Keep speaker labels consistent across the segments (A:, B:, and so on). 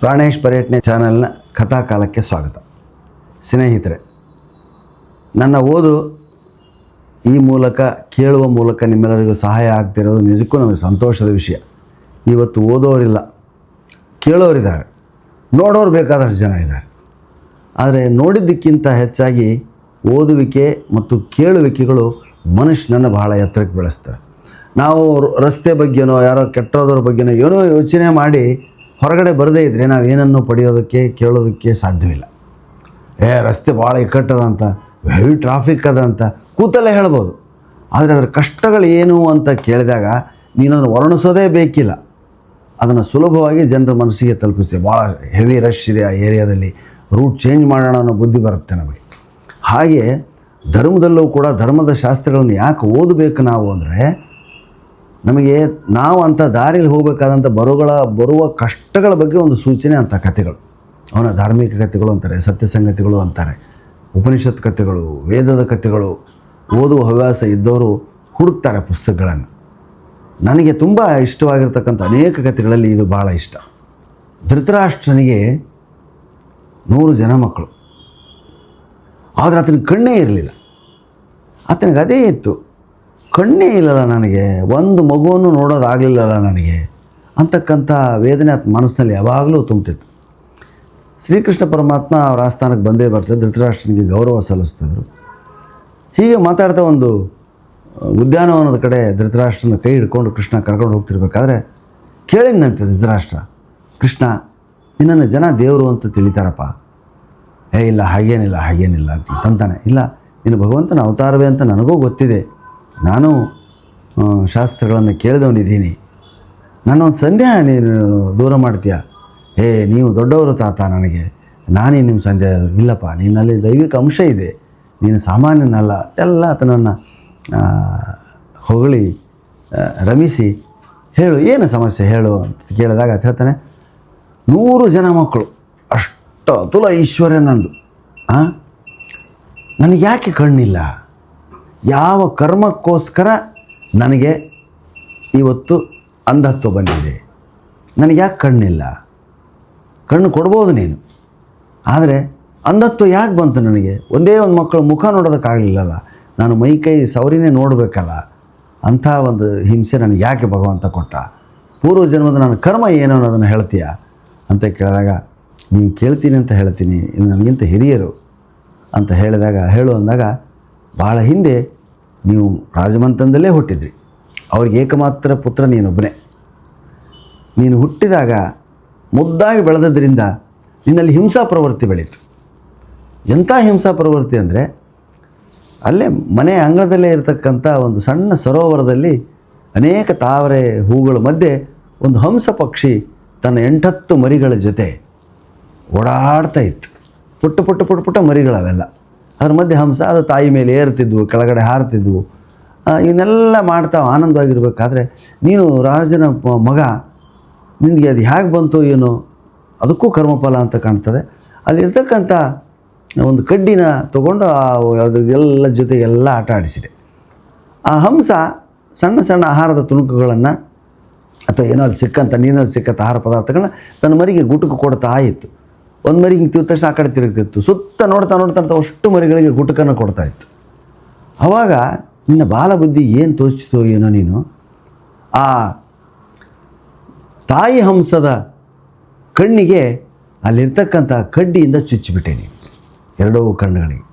A: ಪ್ರಾಣೇಶ್ ಪರ್ಯಟನೆ ಚಾನೆಲ್ನ ಕಥಾಕಾಲಕ್ಕೆ ಸ್ವಾಗತ. ಸ್ನೇಹಿತರೆ, ನನ್ನ ಓದು ಈ ಮೂಲಕ, ಕೇಳುವ ಮೂಲಕ ನಿಮ್ಮೆಲ್ಲರಿಗೂ ಸಹಾಯ ಆಗ್ತಿರೋದು ನಿಜಕ್ಕೂ ನಮಗೆ ಸಂತೋಷದ ವಿಷಯ. ಇವತ್ತು ಓದೋರಿಲ್ಲ, ಕೇಳೋರಿದ್ದಾರೆ, ನೋಡೋರು ಬೇಕಾದಷ್ಟು ಜನ ಇದ್ದಾರೆ. ಆದರೆ ನೋಡಿದ್ದಕ್ಕಿಂತ ಹೆಚ್ಚಾಗಿ ಓದುವಿಕೆ ಮತ್ತು ಕೇಳುವಿಕೆಗಳು ಮನುಷ್ಯನನ್ನು ಬಹಳ ಎತ್ತರಕ್ಕೆ ಬೆಳೆಸ್ತಾರೆ. ನಾವು ರಸ್ತೆ ಬಗ್ಗೆನೋ, ಯಾರೋ ಕೆಟ್ಟೋದ್ರ ಬಗ್ಗೆನೋ ಏನೋ ಯೋಚನೆ ಮಾಡಿ ಹೊರಗಡೆ ಬರದೇ ಇದ್ದರೆ ನಾವು ಏನನ್ನು ಪಡೆಯೋದಕ್ಕೆ, ಕೇಳೋದಕ್ಕೆ ಸಾಧ್ಯವಿಲ್ಲ. ಏ, ರಸ್ತೆ ಭಾಳ ಇಕ್ಕಟ್ಟದ ಅಂತ ಹೆವಿ ಟ್ರಾಫಿಕ್ ಅದ ಅಂತ ಕೂತಲ್ಲೇ ಹೇಳ್ಬೋದು. ಆದರೆ ಅದರ ಕಷ್ಟಗಳು ಏನು ಅಂತ ಕೇಳಿದಾಗ ನೀನನ್ನು ವರ್ಣಿಸೋದೇ ಬೇಕಿಲ್ಲ. ಅದನ್ನು ಸುಲಭವಾಗಿ ಜನರ ಮನಸ್ಸಿಗೆ ತಲುಪಿಸ್ತೀವಿ ಭಾಳ ಹೆವಿ ರಶ್ ಇದೆ ಆ ಏರಿಯಾದಲ್ಲಿ. ರೂಟ್ ಚೇಂಜ್ ಮಾಡೋಣ ಅನ್ನೋ ಬುದ್ಧಿ ಬರುತ್ತೆ ನಮಗೆ. ಹಾಗೆ ಧರ್ಮದಲ್ಲೂ ಕೂಡ ಧರ್ಮದ ಶಾಸ್ತ್ರಗಳನ್ನು ಯಾಕೆ ಓದಬೇಕು ನಾವು ಅಂದರೆ ನಮಗೆ ನಾವು ಅಂಥ ದಾರಿಯಲ್ಲಿ ಹೋಗಬೇಕಾದಂಥ ಬರುಗಳ, ಬರುವ ಕಷ್ಟಗಳ ಬಗ್ಗೆ ಒಂದು ಸೂಚನೆ ಅಂಥ ಕಥೆಗಳು. ಅವನ ಧಾರ್ಮಿಕ ಕಥೆಗಳು ಅಂತಾರೆ ಸತ್ಯ ಸಂಗತಿಗಳು ಅಂತಾರೆ, ಉಪನಿಷತ್ ಕಥೆಗಳು, ವೇದದ ಕಥೆಗಳು, ಓದುವ ಹವ್ಯಾಸ ಇದ್ದವರು ಹುಡುಕ್ತಾರೆ ಪುಸ್ತಕಗಳನ್ನು. ನನಗೆ ತುಂಬ ಇಷ್ಟವಾಗಿರ್ತಕ್ಕಂಥ ಅನೇಕ ಕಥೆಗಳಲ್ಲಿ ಇದು ಭಾಳ ಇಷ್ಟ. ಧೃತರಾಷ್ಟ್ರನಿಗೆ ನೂರು ಜನ ಮಕ್ಕಳು. ಆದರೆ ಆತನ ಕಣ್ಣೇ ಇರಲಿಲ್ಲ. ಆತನಿಗೆ ಅದೇ ಇತ್ತು. ಕಣ್ಣೇ ಇಲ್ಲಲ್ಲ ನನಗೆ. ಒಂದು ಮಗುವನ್ನು ನೋಡೋದಾಗಲಿಲ್ಲಲ್ಲ ನನಗೆ. ಅಂತಕ್ಕಂಥ ವೇದನೆ ಆತ ಮನಸ್ಸಿನಲ್ಲಿ ಯಾವಾಗಲೂ ತುಂಬ್ತಿತ್ತು. ಶ್ರೀಕೃಷ್ಣ ಪರಮಾತ್ಮ ಅವರ ಆಸ್ಥಾನಕ್ಕೆ ಬಂದೇ ಬರ್ತದೆ, ಧೃತರಾಷ್ಟ್ರನಿಗೆ ಗೌರವ ಸಲ್ಲಿಸ್ತಿದ್ರು. ಹೀಗೆ ಮಾತಾಡ್ತಾ ಒಂದು ಉದ್ಯಾನವನದ ಕಡೆ ಧೃತರಾಷ್ಟ್ರನ ಕೈ ಹಿಡ್ಕೊಂಡು ಕೃಷ್ಣ ಕರ್ಕೊಂಡು ಹೋಗ್ತಿರ್ಬೇಕಾದ್ರೆ ಕೇಳಿದ್ನಂತೆ ಧೃತರಾಷ್ಟ್ರ, ಕೃಷ್ಣ, ನಿನ್ನನ್ನು ಜನ ದೇವರು ಅಂತ ತಿಳಿತಾರಪ್ಪ. ಏ, ಇಲ್ಲ, ಹಾಗೇನಿಲ್ಲ ಹಾಗೇನಿಲ್ಲ ಅಂತ ತಂತಾನೆ ಇಲ್ಲ ನೀನು ಭಗವಂತನ ಅವತಾರವೇ ಅಂತ ನನಗೂ ಗೊತ್ತಿದೆ. ನಾನು ಶಾಸ್ತ್ರಗಳನ್ನು ಕೇಳಿದವನಿದ್ದೀನಿ. ನನ್ನೊಂದು ಸಂದೇಹ ನೀನು ದೂರ ಮಾಡ್ತೀಯ? ಹೇ, ನೀವು ದೊಡ್ಡವರು ತಾತ ನನಗೆ. ನಾನೇ ನಿಮ್ಮ ಸಂದೇಹ ಇಲ್ಲಪ್ಪ, ನಿನ್ನಲ್ಲಿ ದೈವಿಕ ಅಂಶ ಇದೆ. ನೀನು ಸಾಮಾನ್ಯನಲ್ಲ. ಎಲ್ಲ ಆತನನ್ನು ಹೊಗಳಿ ರಮಿಸಿ ಹೇಳು, ಏನು ಸಮಸ್ಯೆ ಹೇಳು ಅಂತ ಕೇಳಿದಾಗ ಅಂತ ಹೇಳ್ತಾನೆ, ನೂರು ಜನ ಮಕ್ಕಳು, ಅಷ್ಟು ಅತುಲ ಈಶ್ವರ್ಯ ನಂದು. ನನಗೆ ಯಾಕೆ ಕಣ್ಣಿಲ್ಲ? ಯಾವ ಕರ್ಮಕ್ಕೋಸ್ಕರ ನನಗೆ ಇವತ್ತು ಅಂಧತ್ವ ಬಂದಿದೆ? ನನಗೆ ಯಾಕೆ ಕಣ್ಣಿಲ್ಲ? ಕಣ್ಣು ಕೊಡ್ಬೋದು ನೀನು. ಆದರೆ ಅಂಧತ್ವ ಯಾಕೆ ಬಂತು ನನಗೆ? ಒಂದೇ ಒಂದು ಮಕ್ಕಳು ಮುಖ ನೋಡೋದಕ್ಕಾಗಲಿಲ್ಲಲ್ಲ. ನಾನು ಮೈ ಕೈ ಸೌರಿನೇ ನೋಡಬೇಕಲ್ಲ. ಅಂಥ ಒಂದು ಹಿಂಸೆ ನನಗೆ ಯಾಕೆ ಭಗವಂತ ಕೊಟ್ಟ? ಪೂರ್ವ ಜನ್ಮದ ನನ್ನ ಕರ್ಮ ಏನು ಅನ್ನೋದನ್ನು ಹೇಳ್ತೀಯ? ಅಂತ ಕೇಳಿದಾಗ, ನೀನು ಕೇಳ್ತೀನಿ ಅಂತ ಹೇಳ್ತೀನಿ. ನನಗಿಂತ ಹಿರಿಯರು ಅಂತ ಹೇಳಿದಾಗ, ಹೇಳು ಅಂದಾಗ ಭಾಳ ಹಿಂದೆ ನೀವು ರಾಜಮಂತನದಲ್ಲೇ ಹುಟ್ಟಿದ್ರಿ. ಅವ್ರಿಗೆ ಏಕಮಾತ್ರ ಪುತ್ರ ನೀನೊಬ್ಬನೇ. ನೀನು ಹುಟ್ಟಿದಾಗ ಮುದ್ದಾಗಿ ಬೆಳೆದದ್ರಿಂದ ನಿನ್ನಲ್ಲಿ ಹಿಂಸಾ ಪ್ರವೃತ್ತಿ ಬೆಳೀತು. ಎಂಥ ಹಿಂಸಾ ಪ್ರವೃತ್ತಿ ಅಂದರೆ ಅಲ್ಲೇ ಮನೆ ಅಂಗಳದಲ್ಲೇ ಇರತಕ್ಕಂಥ ಒಂದು ಸಣ್ಣ ಸರೋವರದಲ್ಲಿ ಅನೇಕ ತಾವರೆ ಹೂಗಳ ಮಧ್ಯೆ ಒಂದು ಹಂಸ ಪಕ್ಷಿ ತನ್ನ ಎಂಟತ್ತು ಮರಿಗಳ ಜೊತೆ ಓಡಾಡ್ತಾ ಇತ್ತು. ಪುಟ್ಟ ಪುಟ್ಟ ಪುಟ್ಟ ಪುಟ್ಟ ಮರಿಗಳವೆಲ್ಲ. ಅದ್ರ ಮಧ್ಯೆ ಹಂಸ ಅದು ತಾಯಿ ಮೇಲೆ ಏರ್ತಿದ್ವು ಕೆಳಗಡೆ ಹಾರ್ತಿದ್ವು. ಇವನ್ನೆಲ್ಲ ಮಾಡ್ತಾ ಆನಂದವಾಗಿರ್ಬೇಕಾದ್ರೆ ನೀನು ರಾಜನ ಮಗ, ನಿನಗೆ ಅದು ಹೇಗೆ ಬಂತು ಏನು? ಅದಕ್ಕೂ ಕರ್ಮಫಲ ಅಂತ ಕಾಣ್ತದೆ. ಅಲ್ಲಿರ್ತಕ್ಕಂಥ ಒಂದು ಕಡ್ಡಿನ ತೊಗೊಂಡು ಆ ಅದು ಎಲ್ಲ ಜೊತೆ ಎಲ್ಲ ಆಟ ಆಡಿಸಿದೆ. ಆ ಹಂಸ ಸಣ್ಣ ಸಣ್ಣ ಆಹಾರದ ತುಣುಕುಗಳನ್ನು ಅಥವಾ ಏನೋ ಅಲ್ಲಿ ಸಿಕ್ಕಂಥ ನೀನಲ್ಲಿ ಸಿಕ್ಕಂಥ ಆಹಾರ ಪದಾರ್ಥಗಳನ್ನ ತನ್ನ ಮರಿಗೆ ಗುಟುಕು ಕೊಡ್ತಾ ಇತ್ತು. ಒಂದು ಮರಿ ಹಿಂಗೆ ತಿಂದ ಆ ಕಡೆ ತಿರುಗ್ತಿತ್ತು. ಸುತ್ತ ನೋಡ್ತಾ ನೋಡ್ತಾ ಅಂತ ಅಷ್ಟು ಮರಿಗಳಿಗೆ ಗುಟುಕನ್ನು ಕೊಡ್ತಾ ಇತ್ತು. ಆವಾಗ ನಿನ್ನ ಬಾಲ ಬುದ್ಧಿ ಏನು ತೋಚಿತೋ ಏನೋ ನೀನು, ಆ ತಾಯಿ ಹಂಸದ ಕಣ್ಣಿಗೆ ಅಲ್ಲಿರ್ತಕ್ಕಂಥ ಕಡ್ಡಿಯಿಂದ ಚುಚ್ಚಿಬಿಟ್ಟೆ ನೀನು. ಎರಡೂ ಕಣ್ಣುಗಳಿಗೆ.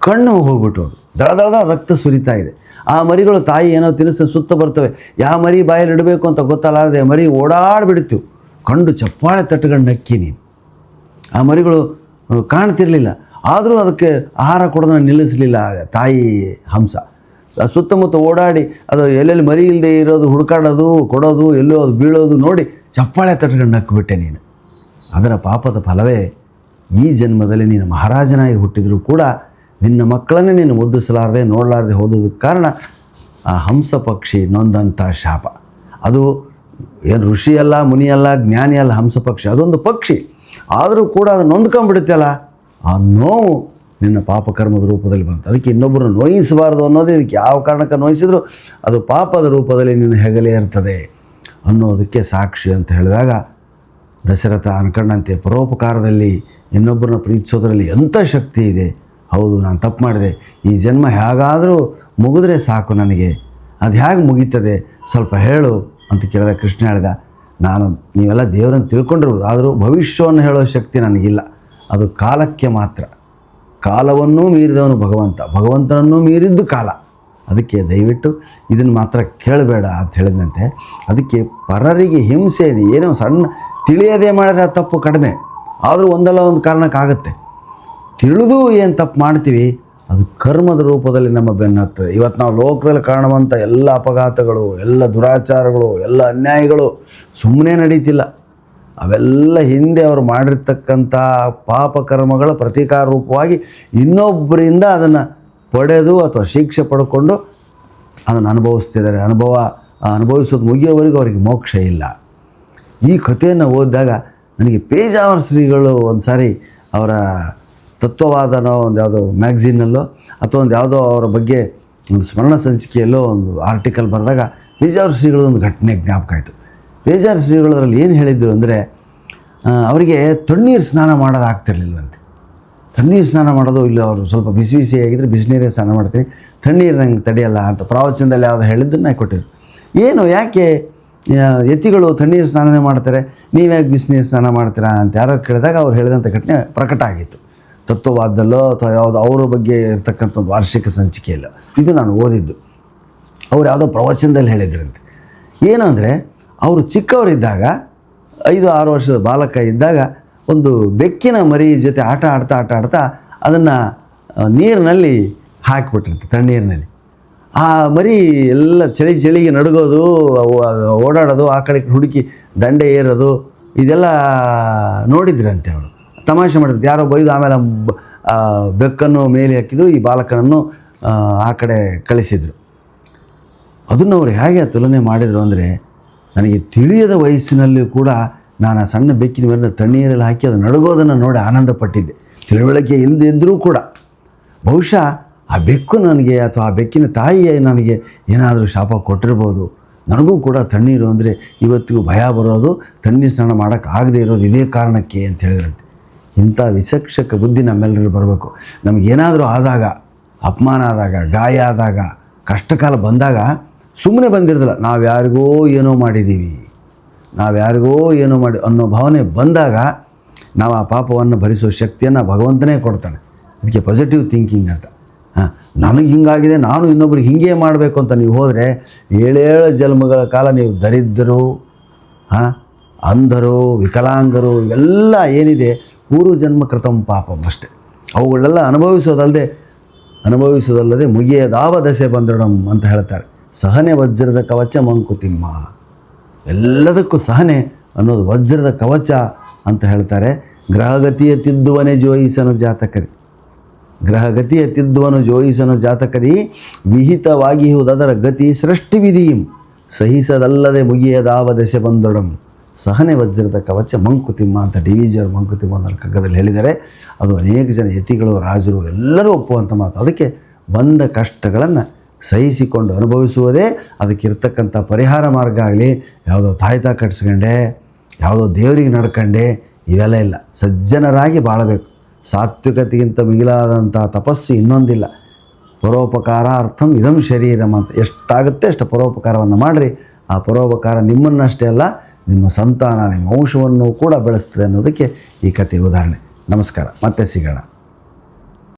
A: ಕಣ್ಣು ಹೋಗ್ಬಿಟ್ಟು ದಳ ದಳದ ರಕ್ತ ಸುರಿತಾ ಇದೆ. ಆ ಮರಿಗಳು ತಾಯಿ ಏನೋ ತಿನ್ನಿಸ್ತು ಸುತ್ತ ಬರ್ತವೆ. ಯಾವ ಮರಿ ಬಾಯಲ್ಲಿ ಇಡಬೇಕು ಅಂತ ಗೊತ್ತಲಾರದೆ ಮರಿ ಓಡಾಡ್ಬಿಡ್ತೀವಿ. ಕಂಡು ಚಪ್ಪಾಳೆ ತಟ್ಟುಗಳು ನಕ್ಕಿ ನೀನು. ಆ ಮರಿಗಳು ಕಾಣ್ತಿರಲಿಲ್ಲ. ಆದರೂ ಅದಕ್ಕೆ ಆಹಾರ ಕೊಡೋದನ್ನು ನಿಲ್ಲಿಸಲಿಲ್ಲ ತಾಯಿ ಹಂಸ. ಸುತ್ತಮುತ್ತ ಓಡಾಡಿ, ಅದು ಎಲ್ಲೆಲ್ಲಿ ಮರಿ ಇಲ್ಲದೆ ಇರೋದು, ಹುಡುಕಾಡೋದು, ಕೊಡೋದು, ಎಲ್ಲೋ ಅದು ಬೀಳೋದು ನೋಡಿ ಚಪ್ಪಾಳೆ ತಟ್ಕೊಂಡು ನಕ್ಬಿಟ್ಟೆ ನೀನು. ಅದರ ಪಾಪದ ಫಲವೇ ಈ ಜನ್ಮದಲ್ಲಿ ನೀನು ಮಹಾರಾಜನಾಗಿ ಹುಟ್ಟಿದರೂ ಕೂಡ ನಿನ್ನ ಮಕ್ಕಳನ್ನೇ ನೀನು ಮುದ್ರಿಸಲಾರದೆ, ನೋಡಲಾರದೆ ಹೋದದಕ್ಕೆ ಕಾರಣ ಆ ಹಂಸ ಪಕ್ಷಿ ನೊಂದಂಥ ಶಾಪ. ಅದು ಏನು ಋಷಿಯಲ್ಲ, ಮುನಿಯಲ್ಲ, ಜ್ಞಾನಿಯಲ್ಲ, ಹಂಸ ಪಕ್ಷಿ, ಅದೊಂದು ಪಕ್ಷಿ. ಆದರೂ ಕೂಡ ಅದು ನೊಂದ್ಕೊಂಡ್ಬಿಡುತ್ತಲ್ಲ, ಆ ನೋವು ನಿನ್ನ ಪಾಪಕರ್ಮದ ರೂಪದಲ್ಲಿ ಬಂತು. ಅದಕ್ಕೆ ಇನ್ನೊಬ್ಬರನ್ನು ನೋಯಿಸಬಾರ್ದು ಅನ್ನೋದು ಇದಕ್ಕೆ ಯಾವ ಕಾರಣಕ್ಕೆ ನೋಯಿಸಿದ್ರು? ಅದು ಪಾಪದ ರೂಪದಲ್ಲಿ ನಿನ್ನ ಹೆಗಲೇ ಇರ್ತದೆ ಅನ್ನೋದಕ್ಕೆ ಸಾಕ್ಷಿ ಅಂತ ಹೇಳಿದಾಗ ದಶರಥ ಅನ್ಕೊಂಡಂತೆ ಪರೋಪಕಾರದಲ್ಲಿ ಇನ್ನೊಬ್ಬರನ್ನ ಪ್ರೀತಿಸೋದ್ರಲ್ಲಿ ಎಂಥ ಶಕ್ತಿ ಇದೆ? ಹೌದು, ನಾನು ತಪ್ಪು ಮಾಡಿದೆ. ಈ ಜನ್ಮ ಹೇಗಾದರೂ ಮುಗಿದ್ರೆ ಸಾಕು ನನಗೆ. ಅದು ಹೇಗೆ ಮುಗೀತದೆ ಸ್ವಲ್ಪ ಹೇಳು ಅಂತ ಕೇಳಿದ ಕೃಷ್ಣ ಹೇಳಿದ ನಾನು, ನೀವೆಲ್ಲ ದೇವರನ್ನು ತಿಳ್ಕೊಂಡಿರ್ಬೋದು ಆದರೂ ಭವಿಷ್ಯವನ್ನು ಹೇಳೋ ಶಕ್ತಿ ನನಗಿಲ್ಲ. ಅದು ಕಾಲಕ್ಕೆ ಮಾತ್ರ. ಕಾಲವನ್ನೂ ಮೀರಿದವನು ಭಗವಂತ. ಭಗವಂತನನ್ನೂ ಮೀರಿದ್ದು ಕಾಲ. ಅದಕ್ಕೆ ದಯವಿಟ್ಟು ಇದನ್ನು ಮಾತ್ರ ಕೇಳಬೇಡ ಅಂತ ಹೇಳಿದಂತೆ, ಅದಕ್ಕೆ ಪರರಿಗೆ ಹಿಂಸೆ ಏನೋ ಸಣ್ಣ ತಿಳಿಯದೇ ಮಾಡಿದ್ರೆ ಆ ತಪ್ಪು ಕಡಿಮೆ. ಆದರೂ ಒಂದಲ್ಲ ಒಂದು ಕಾರಣಕ್ಕಾಗತ್ತೆ. ತಿಳಿದು ಏನು ತಪ್ಪು ಮಾಡ್ತೀವಿ? ಅದು ಕರ್ಮದ ರೂಪದಲ್ಲಿ ನಮ್ಮ ಬೆನ್ನತ್ತೆ ಇವತ್ತು ನಾವು ಲೋಕದಲ್ಲಿ ಕಾಣುವಂಥ ಎಲ್ಲ ಅಪಘಾತಗಳು, ಎಲ್ಲ ದುರಾಚಾರಗಳು, ಎಲ್ಲ ಅನ್ಯಾಯಗಳು ಸುಮ್ಮನೆ ನಡೀತಿಲ್ಲ. ಅವೆಲ್ಲ ಹಿಂದೆ ಅವರು ಮಾಡಿರ್ತಕ್ಕಂಥ ಪಾಪಕರ್ಮಗಳ ಪ್ರತೀಕಾರ ರೂಪವಾಗಿ ಇನ್ನೊಬ್ಬರಿಂದ ಅದನ್ನು ಪಡೆದು ಅಥವಾ ಶಿಕ್ಷೆ ಪಡ್ಕೊಂಡು ಅದನ್ನು ಅನುಭವಿಸ್ತಿದ್ದಾರೆ. ಅನುಭವ ಅನುಭವಿಸೋದು ಮುಗಿಯೋವರೆಗೂ ಅವರಿಗೆ ಮೋಕ್ಷ ಇಲ್ಲ. ಈ ಕಥೆಯನ್ನು ಓದಿದಾಗ ನನಗೆ ಪೇಜಾವರ ಶ್ರೀಗಳು ಒಂದು ಸಾರಿ ಅವರ ತತ್ವವಾದನೋ ಒಂದು ಯಾವುದೋ ಮ್ಯಾಗ್ಝಿನಲ್ಲೋ ಅಥವಾ ಒಂದು ಯಾವುದೋ ಅವರ ಬಗ್ಗೆ ಒಂದು ಸ್ಮರಣ ಸಂಚಿಕೆಯಲ್ಲೋ ಒಂದು ಆರ್ಟಿಕಲ್ ಬರೆದಾಗ ಬೇಜಾರು ಶ್ರೀಗಳು ಒಂದು ಘಟನೆ ಜ್ಞಾಪಕ ಆಯಿತು. ಬೇಜಾರು ಶ್ರೀಗಳು ಅದರಲ್ಲಿ ಏನು ಹೇಳಿದ್ದರು ಅಂದರೆ ಅವರಿಗೆ ತಣ್ಣೀರು ಸ್ನಾನ ಮಾಡೋದು ಆಗ್ತಿರ್ಲಿಲ್ವಂತೆ. ತಣ್ಣೀರು ಸ್ನಾನ ಮಾಡೋದು ಇಲ್ಲ, ಅವರು ಸ್ವಲ್ಪ ಬಿಸಿ ಬಿಸಿ ಆಗಿದ್ದರೆ ಬಿಸಿನೀರೇ ಸ್ನಾನ ಮಾಡ್ತೀನಿ ತಣ್ಣೀರು ನಂಗೆ ತಡೆಯಲ್ಲ ಅಂತ ಪ್ರವಚನದಲ್ಲಿ ಯಾವುದು ಹೇಳಿದ್ದನ್ನು ಕೊಟ್ಟಿದ್ದು ಏನು, ಯಾಕೆ ಎತ್ತಿಗಳು ತಣ್ಣೀರು ಸ್ನಾನನೇ ಮಾಡ್ತಾರೆ, ನೀವ್ಯಾಕೆ ಬಿಸಿನೀರು ಸ್ನಾನ ಮಾಡ್ತೀರಾ ಅಂತ ಯಾರೋ ಕೇಳಿದಾಗ ಅವ್ರು ಹೇಳಿದಂಥ ಘಟನೆ ಪ್ರಕಟ ಆಗಿತ್ತು. ತತ್ವವಾದಲ್ಲೋ ಅಥವಾ ಯಾವುದೋ ಅವರ ಬಗ್ಗೆ ಇರ್ತಕ್ಕಂಥ ಒಂದು ವಾರ್ಷಿಕ ಸಂಚಿಕೆಯಲ್ಲ ಇದು ನಾನು ಓದಿದ್ದು. ಅವ್ರು ಯಾವುದೋ ಪ್ರವಚನದಲ್ಲಿ ಹೇಳಿದ್ರಂತೆ. ಏನು ಅಂದರೆ ಅವರು ಚಿಕ್ಕವರಿದ್ದಾಗ, ಐದು, ಆರು ವರ್ಷದ ಬಾಲಕ ಇದ್ದಾಗ ಒಂದು ಬೆಕ್ಕಿನ ಮರಿ ಜೊತೆ ಆಟ ಆಡ್ತಾ ಆಟ ಆಡ್ತಾ ಅದನ್ನು ನೀರಿನಲ್ಲಿ ಹಾಕಿಬಿಟ್ಟಿರ್ತೆ ತಣ್ಣೀರಿನಲ್ಲಿ. ಆ ಮರಿ ಎಲ್ಲ ಚಳಿ ಚಳಿಗೆ ನಡುಗೋದು ಓಡಾಡೋದು, ಆ ಕಡೆ ಹುಡುಕಿ ದಂಡೆ ಏರೋದು, ಇದೆಲ್ಲ ನೋಡಿದ್ರಂತೆ ಅವಳು ತಮಾಷೆ ಮಾಡಿದ್ರು. ಯಾರೋ ಬೈದು ಆಮೇಲೆ ಬೆಕ್ಕನ್ನು ಮೇಲೆ ಹಾಕಿದ್ರು ಈ ಬಾಲಕನನ್ನು ಆ, ಆ ಕಡೆ ಕಳಿಸಿದರು. ಅದನ್ನು ಅವರು ಹೇಗೆ ತುಲನೆ ಮಾಡಿದರು ಅಂದರೆ ನನಗೆ ತಿಳಿಯದ ವಯಸ್ಸಿನಲ್ಲಿ ಕೂಡ ನಾನು ಆ ಸಣ್ಣ ಬೆಕ್ಕಿನ ಮೇಲೆ ತಣ್ಣೀರಲ್ಲಿ ಹಾಕಿ ಅದು ನಡುಗೋದನ್ನು ನೋಡಿ ಆನಂದ ಪಟ್ಟಿದ್ದೆ ತಿಳುವಳಿಕೆ ಇಲ್ಲದಿದ್ದರೂ ಕೂಡ. ಬಹುಶಃ ಆ ಬೆಕ್ಕು ನನಗೆ ಅಥವಾ ಆ ಬೆಕ್ಕಿನ ತಾಯಿಯೇ ನನಗೆ ಏನಾದರೂ ಶಾಪ ಕೊಟ್ಟಿರ್ಬೋದು. ನನಗೂ ಕೂಡ ತಣ್ಣೀರು ಅಂದರೆ ಇವತ್ತಿಗೂ ಭಯ ಬರೋದು ತಣ್ಣೀರು ಸ್ನಾನ ಮಾಡೋಕ್ಕಾಗದೇ ಇರೋದು ಇದೇ ಕಾರಣಕ್ಕೆ ಅಂತ ಹೇಳಿದ್ರಂತೆ ಇಂಥ ವಿಚಕ್ಷಕ ಬುದ್ಧಿ ನಮ್ಮೆಲ್ಲರೂ ಬರಬೇಕು. ನಮಗೇನಾದರೂ ಆದಾಗ, ಅಪಮಾನ ಆದಾಗ, ಗಾಯ ಆದಾಗ, ಕಷ್ಟಕಾಲ ಬಂದಾಗ ಸುಮ್ಮನೆ ಬಂದಿರೋದಿಲ್ಲ. ನಾವು ಯಾರಿಗೋ ಏನೋ ಮಾಡಿದ್ದೀವಿ ನಾವು ಯಾರಿಗೋ ಏನೋ ಮಾಡಿ ಅನ್ನೋ ಭಾವನೆ ಬಂದಾಗ ನಾವು ಆ ಪಾಪವನ್ನು ಭರಿಸೋ ಶಕ್ತಿಯನ್ನು ಭಗವಂತನೇ ಕೊಡ್ತಾನೆ. ಅದಕ್ಕೆ ಪಾಸಿಟಿವ್ ಥಿಂಕಿಂಗ್ ಅಂತ. ಹಾಂ, ನನಗೆ ಹಿಂಗಾಗಿದೆ, ನಾನು ಇನ್ನೊಬ್ರಿಗೆ ಹಿಂಗೆ ಮಾಡಬೇಕು ಅಂತ ನೀವು ಹೋದರೆ ಏಳೇಳು ಜನ್ಮಗಳ ಕಾಲ ನೀವು ದರಿದ್ದರು ಹಾಂ, ಅಂಧರು, ವಿಕಲಾಂಗರು, ಇವೆಲ್ಲ ಏನಿದೆ ಪೂರ್ವ ಜನ್ಮ ಕೃತಂ ಪಾಪಂ ಅಷ್ಟೆ. ಅವುಗಳೆಲ್ಲ ಅನುಭವಿಸೋದಲ್ಲದೆ ಅನುಭವಿಸೋದಲ್ಲದೆ ಮುಗಿಯದಾವ ದಶೆ ಬಂದಡಂ ಅಂತ ಹೇಳ್ತಾರೆ. ಸಹನೆ ವಜ್ರದ ಕವಚ ಮಂಕುತಿಮ್ಮ. ಎಲ್ಲದಕ್ಕೂ ಸಹನೆ ಅನ್ನೋದು ವಜ್ರದ ಕವಚ ಅಂತ ಹೇಳ್ತಾರೆ. ಗ್ರಹಗತಿಯ ತಿದ್ದುವನೇ ಜೋಯಿಸನ ಜಾತಕರಿ. ಗ್ರಹಗತಿಯ ತಿದ್ದುವನು ಜೋಯಿಸನು ಜಾತಕರಿ. ವಿಹಿತವಾಗಿಹುದರ ಗತಿ ಸೃಷ್ಟಿ ವಿಧಿಯಂ ಸಹಿಸದಲ್ಲದೆ ಮುಗಿಯದಾವ ದಶೆ ಬಂದೊಡಂ ಸಹನೆ ವಜ್ರದ ಕವಚ ಮಂಕುತಿಮ್ಮ ಅಂತ ಡಿ ವಿ ಜಿಯವರು ಮಂಕುತಿಮ್ಮ ಅನ್ನೋ ಕಗ್ಗದಲ್ಲಿ ಹೇಳಿದ್ದಾರೆ. ಅದು ಅನೇಕ ಜನ ಯತಿಗಳು, ರಾಜರು ಎಲ್ಲರೂ ಒಪ್ಪುವಂಥ ಮಾತು. ಅದಕ್ಕೆ ಬಂದ ಕಷ್ಟಗಳನ್ನು ಸಹಿಸಿಕೊಂಡು ಅನುಭವಿಸುವುದೇ ಅದಕ್ಕಿರ್ತಕ್ಕಂಥ ಪರಿಹಾರ ಮಾರ್ಗ ಆಗಲಿ. ಯಾವುದೋ ತಾಯ್ತ ಕಟ್ಸ್ಕೊಂಡೆ, ಯಾವುದೋ ದೇವರಿಗೆ ನಡ್ಕಂಡೆ, ಇವೆಲ್ಲ ಇಲ್ಲ. ಸಜ್ಜನರಾಗಿ ಬಾಳಬೇಕು. ಸಾತ್ವಿಕತೆಗಿಂತ ಮಿಗಿಲಾದಂಥ ತಪಸ್ಸು ಇನ್ನೊಂದಿಲ್ಲ. ಪರೋಪಕಾರ ಅರ್ಥಂ ಇದಂ ಶರೀರಂ ಅಂತ ಎಷ್ಟಾಗುತ್ತೆ ಅಷ್ಟು ಪರೋಪಕಾರವನ್ನು ಮಾಡಿರಿ. ಆ ಪರೋಪಕಾರ ನಿಮ್ಮನ್ನಷ್ಟೇ ಅಲ್ಲ ನಿಮ್ಮ ಸಂತಾನ ನಿಮ್ಮ ವಂಶವನ್ನು ಕೂಡ ಬೆಳೆಸ್ತದೆ ಅನ್ನೋದಕ್ಕೆ ಈ ಕಥೆ ಉದಾಹರಣೆ. ನಮಸ್ಕಾರ. ಮತ್ತೆ ಸಿಗೋಣ.